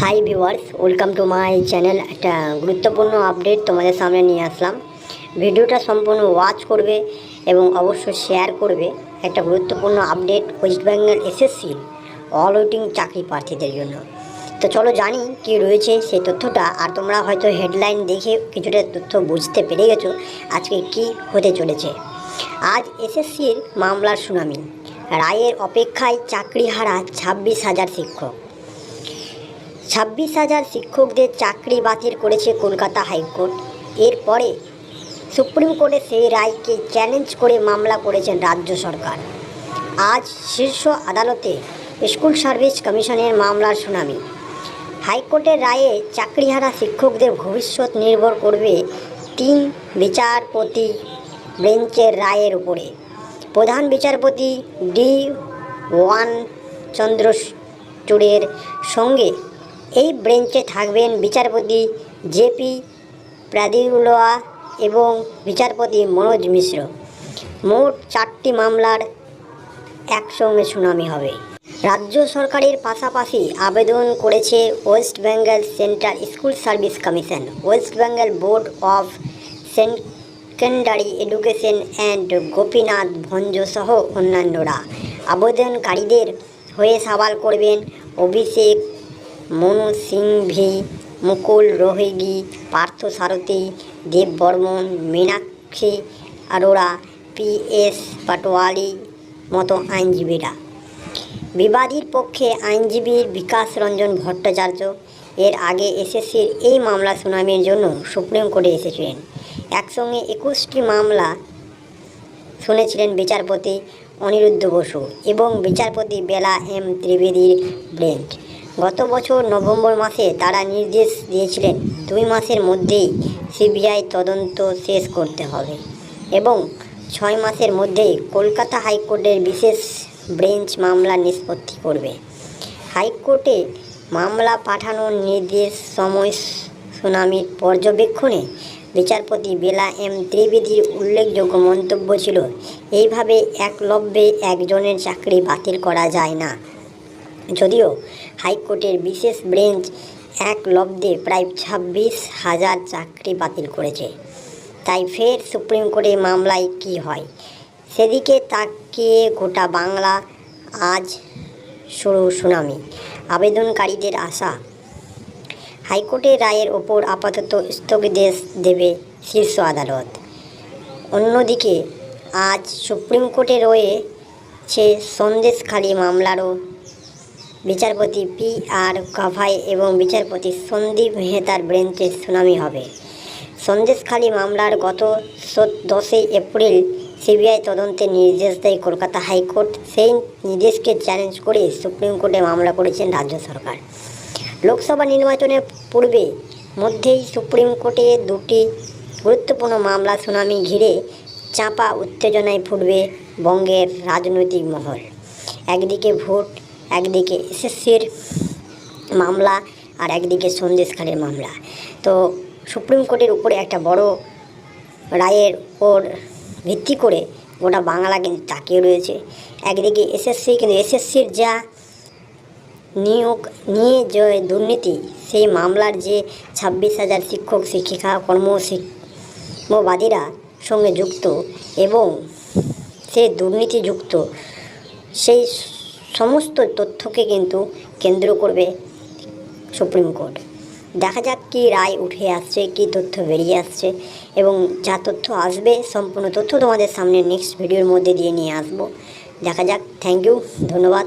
Hi viewers welcome to my channel একটা গুরুত্বপূর্ণ update তোমাদের সামনে নিয়ে আসলাম। ভিডিওটা সম্পূর্ণ ওয়াচ করবে এবং অবশ্যই শেয়ার করবে। একটা গুরুত্বপূর্ণ update west Bengal SSC all waiting চাকরি প্রার্থীদের জন্য। তো চলো জানি কি রয়েছে সেই তথ্যটা, আর তোমরা হয়তো হেডলাইন দেখে কিছুটা তথ্য বুঝতে পেরে গেছো আজকে কি হতে চলেছে। আজ এসএসসির মামলার শুনানি। রায়ের অপেক্ষায় চাকরি হারা ছাব্বিশ হাজার শিক্ষক। ছাব্বিশ হাজার শিক্ষকদের চাকরি বাতিল করেছে কলকাতা হাইকোর্ট। এরপরে সুপ্রিম কোর্টে সেই রায়কে চ্যালেঞ্জ করে মামলা করেছেন রাজ্য সরকার। আজ শীর্ষ আদালতে স্কুল সার্ভিস কমিশনের মামলার শুনানি। হাইকোর্টের রায়ে চাকরিহারা শিক্ষকদের ভবিষ্যৎ নির্ভর করবে তিন বিচারপতি বেঞ্চের রায়ের উপরে। প্রধান বিচারপতি ডি ওয়ান চন্দ্রচূড়ের সঙ্গে এই ব্রেঞ্চে থাকবেন বিচারপতি জেপি প্রাদিউলোয়া এবং বিচারপতি মনোজ মিশ্র। মোট চারটি মামলার একসঙ্গে শুনানি হবে। রাজ্য সরকারের পাশাপাশি আবেদন করেছে west Bengal central school service commission, west Bengal board of secondary education and Gopinath Bhanj সহ অন্যান্যরা। আবেদনকারীদের হয়ে সওয়াল করবেন অভিষেক মনু সিংভি, মুকুল রোহিগি, পার্থ সারথী, দেব বর্মন, মীনাক্ষী আরোরা, পি এস পাটোয়ালি মতো আইনজীবীরা। বিবাদীর পক্ষে আইনজীবী বিকাশ রঞ্জন ভট্টাচার্য, এর আগে এসএসসির এই মামলা শুনানির জন্য সুপ্রিম কোর্টে এসেছিলেন। একসঙ্গে একুশটি মামলা শুনেছিলেন বিচারপতি অনিরুদ্ধ বসু এবং বিচারপতি বেলা এম ত্রিবেদীর বেঞ্চ গত বছর নভেম্বর মাসে তারা নির্দেশ দিয়েছিলেন, দুই মাসের মধ্যেই সিবিআই তদন্ত শেষ করতে হবে এবং ছয় মাসের মধ্যেই কলকাতা হাইকোর্টের বিশেষ ব্রেঞ্চ মামলা নিষ্পত্তি করবে। হাইকোর্টে মামলা পাঠানোর নির্দেশ সময় শুনানির পর্যবেক্ষণে বিচারপতি বেলা এম ত্রিবেদীর উল্লেখযোগ্য মন্তব্য ছিল, এইভাবে একলব্যে একজনের চাকরি বাতিল করা যায় না। যদিও হাইকোর্টের বিশেষ বেঞ্চ এক লব্ধে প্রায় ছাব্বিশ হাজার চাকরি বাতিল করেছে। তাই ফের সুপ্রিম কোর্টে মামলায় কি হয়? সেদিকে তাকিয়ে গোটা বাংলা আজ শুরু শুনানি আবেদনকারীদের আশা, হাইকোর্টের রায়ের ওপর আপাতত স্থগিতাদেশ দেবে শীর্ষ আদালত। অন্যদিকে আজ সুপ্রিম কোর্টে রয়েছে সন্দেশখালী মামলারও বিচারপতি পি আর কাভাই এবং বিচারপতি সন্দীপ মেহতার বেঞ্চে শুনানি হবে। সন্দেশখালী মামলার গত দশই এপ্রিল সিবিআই তদন্তের নির্দেশ দেয় কলকাতা হাইকোর্ট। সেই নির্দেশকে চ্যালেঞ্জ করে সুপ্রিম কোর্টে মামলা করেছেন রাজ্য সরকার। লোকসভা নির্বাচনের পূর্বে মধ্যেই সুপ্রিম কোর্টে দুটি গুরুত্বপূর্ণ মামলা শুনানি ঘিরে চাপা উত্তেজনায় ফুটবে বঙ্গের রাজনৈতিক মহল। একদিকে ভোট একদিকে এসএসসির মামলা আর একদিকে সন্দেশখালের মামলা। তো সুপ্রিম কোর্টের উপরে একটা বড় রায়ের ওর ভিত্তি করে গোটা বাংলা কিন্তু তাকিয়ে রয়েছে। একদিকে এসএসসি কিন্তু এসএসসির যা নিয়োগ নিয়ে যে দুর্নীতি, সেই মামলার যে ছাব্বিশ হাজার শিক্ষক, শিক্ষিকা কর্মবাদীরা সঙ্গে যুক্ত এবং সে দুর্নীতিযুক্ত, সেই সমস্ত তথ্যকে কিন্তু কেন্দ্র করবে সুপ্রিম কোর্ট। দেখা যাক কী রায় উঠে আসছে, কী তথ্য বেরিয়ে আসছে এবং যা তথ্য আসবে, সম্পূর্ণ তথ্য তোমাদের সামনে নেক্সট ভিডিওর মধ্যে দিয়ে নিয়ে আসব। দেখা যাক থ্যাংক ইউ ধন্যবাদ।